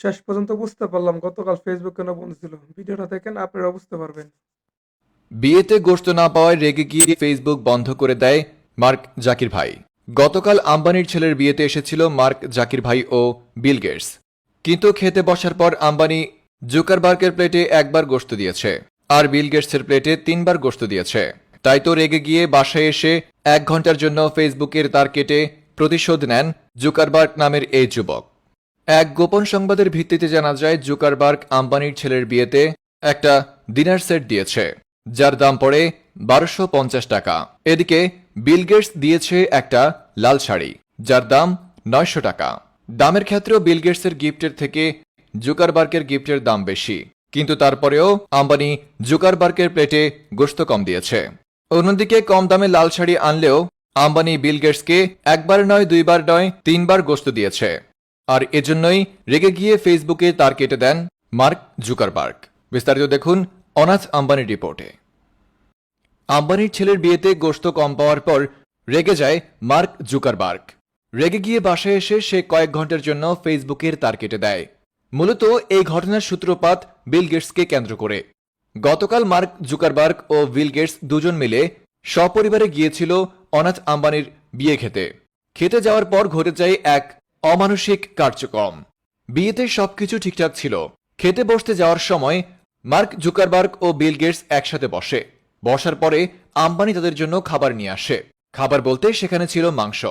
শেষ পর্যন্ত বুঝতে পারলাম গতকাল ফেসবুক কেন বন্ধ ছিল। ভিডিওটা দেখেন, আপনারা বুঝতে পারবেন। বিয়েতে গোশত না পাওয়ায় রেগে গিয়ে ফেসবুক বন্ধ করে দেয় মার্ক জাকির ভাই। গতকাল আম্বানির ছেলের বিয়েতে এসেছিল মার্ক জাকির ভাই ও বিল গেটস। কিন্তু খেতে বসার পর আম্বানি জুকারবার্গের প্লেটে একবার গোশত দিয়েছে আর বিল গেটসের প্লেটে তিনবার গোশত দিয়েছে। তাই তো রেগে গিয়ে বাসায় এসে এক ঘণ্টার জন্য ফেসবুকের তার কেটে প্রতিশোধ নেন জুকারবার্গ নামের এই যুবক। এক গোপন সংবাদের ভিত্তিতে জানা যায়, জুকারবার্গ আম্বানির ছেলের বিয়েতে একটা ডিনার সেট দিয়েছে, যার দাম পড়ে বারোশো পঞ্চাশ টাকা। এদিকে, বিল গেটস দিয়েছে একটা লাল শাড়ি, যার দাম নয়শো টাকা। দামের ক্ষেত্রেও বিল গেটসের গিফটের থেকে জুকারবার্গের গিফটের দাম বেশি। কিন্তু তারপরেও আম্বানি জুকারবার্গের প্লেটে গোস্ত কম দিয়েছে। অন্যদিকে, কম দামে লাল শাড়ি আনলেও আম্বানি বিল গেটসকে একবার নয়, দুইবার নয়, তিনবার গোস্ত দিয়েছে। আর এজন্যই রেগে গিয়ে ফেসবুকে তার কেটে দেন মার্ক জুকারবার্গ। বিস্তারিত দেখুন অনাথ আম্বানির রিপোর্টে। আম্বানির ছেলের বিয়েতে গোশত কম পাওয়ার পর রেগে যায় মার্ক জুকারবার্গ। রেগে গিয়ে বাসায় এসে সে কয়েক ঘণ্টার জন্য ফেসবুকের তার কেটে দেয়। মূলত এই ঘটনার সূত্রপাত বিল গেটসকে কেন্দ্র করে। গতকাল মার্ক জুকারবার্গ ও বিল গেটস দুজন মিলে সপরিবারে গিয়েছিল অনাথ আম্বানির বিয়ে খেতে। খেতে যাওয়ার পর ঘটে যায় এক অমানসিক কার্যক্রম। বিয়েতে সবকিছু ঠিকঠাক ছিল। খেতে বসতে যাওয়ার সময় মার্ক জুকারবার্গ ও বিল গেটস একসাথে বসে। বসার পরে আম্বানি তাদের জন্য খাবার নিয়ে আসে। খাবার বলতে সেখানে ছিল মাংস।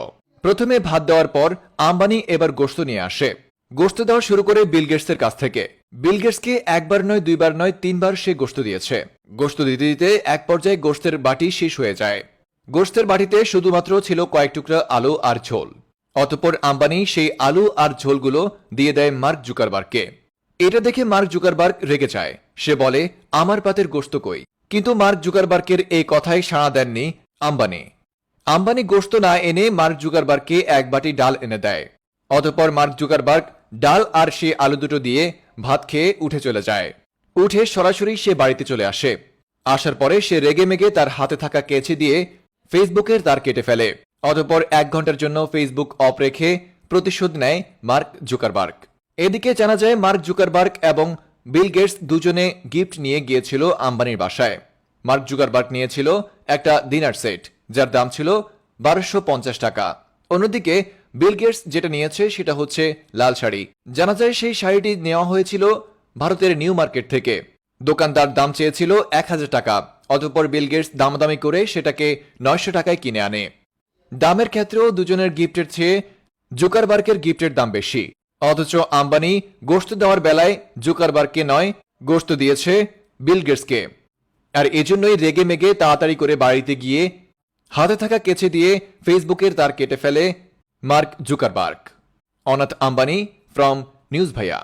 প্রথমে ভাত দেওয়ার পর আম্বানি এবার গোশত নিয়ে আসে। গোস্ত দেওয়া শুরু করে বিল গেটসের কাছ থেকে। বিল গেটসকে একবার নয়, দুইবার নয়, তিনবার সে গোস্ত দিয়েছে। গোস্ত দিতে দিতে এক পর্যায়ে গোশতের বাটি শেষ হয়ে যায়। গোশতের বাটিতে শুধুমাত্র ছিল কয়েক টুকরা আলু আর ঝোল। অতঃপর আম্বানি সেই আলু আর ঝোলগুলো দিয়ে দেয় মার্ক জুকারবার্গকে। এটা দেখে মার্ক জুকারবার্গ রেগে যায়। সে বলে, আমার পাতের গোশত কই? কিন্তু মার্ক জুকারবার্গের এই কথায় সাড়া দেননি আম্বানি। আম্বানি গোশত না এনে মার্ক জুকারবার্গকে এক বাটি ডাল এনে দেয়। অতঃপর মার্ক জুকারবার্গ ডাল আর সে আলু দুটো দিয়ে ভাত খেয়ে উঠে চলে যায়। উঠে সরাসরি সে বাড়িতে চলে আসে। আসার পরে সে রেগে মেগে তার হাতে থাকা কেচি দিয়ে ফেসবুকের তার কেটে ফেলে। অতঃপর এক ঘণ্টার জন্য ফেসবুক অফ রেখে প্রতিশোধ নেয় মার্ক জুকারবার্গ। এদিকে জানা যায়, মার্ক জুকারবার্গ এবং বিল গেটস দুজনে গিফট নিয়ে গিয়েছিল আম্বানির বাসায়। মার্ক জুকারবার্গ নিয়েছিল একটা ডিনার সেট, যার দাম ছিল বারোশো পঞ্চাশ টাকা। অন্যদিকে বিল গেটস যেটা নিয়েছে সেটা হচ্ছে লাল শাড়ি। জানা যায়, সেই শাড়িটি নেওয়া হয়েছিল ভারতের নিউ মার্কেট থেকে। দোকানদার দাম চেয়েছিল এক হাজার টাকা, অতঃপর বিল গেটস দামাদামি করে সেটাকে নয়শো টাকায় কিনে আনে। দামের ক্ষেত্রেও দুজনের গিফটের চেয়ে জুকারবার্গের গিফটের দাম বেশি। অথচ আম্বানি গোশত দেওয়ার বেলায় জুকারবার্গকে নয়, গোশত দিয়েছে বিল গেটসকে। আর এজন্যই রেগে মেগে তাড়াতাড়ি করে বাড়িতে গিয়ে হাতে থাকা কেচে দিয়ে ফেসবুকের তার কেটে ফেলে মার্ক জুকারবার্গ। অনাথ আম্বানি, ফ্রম নিউজ ভাইয়া।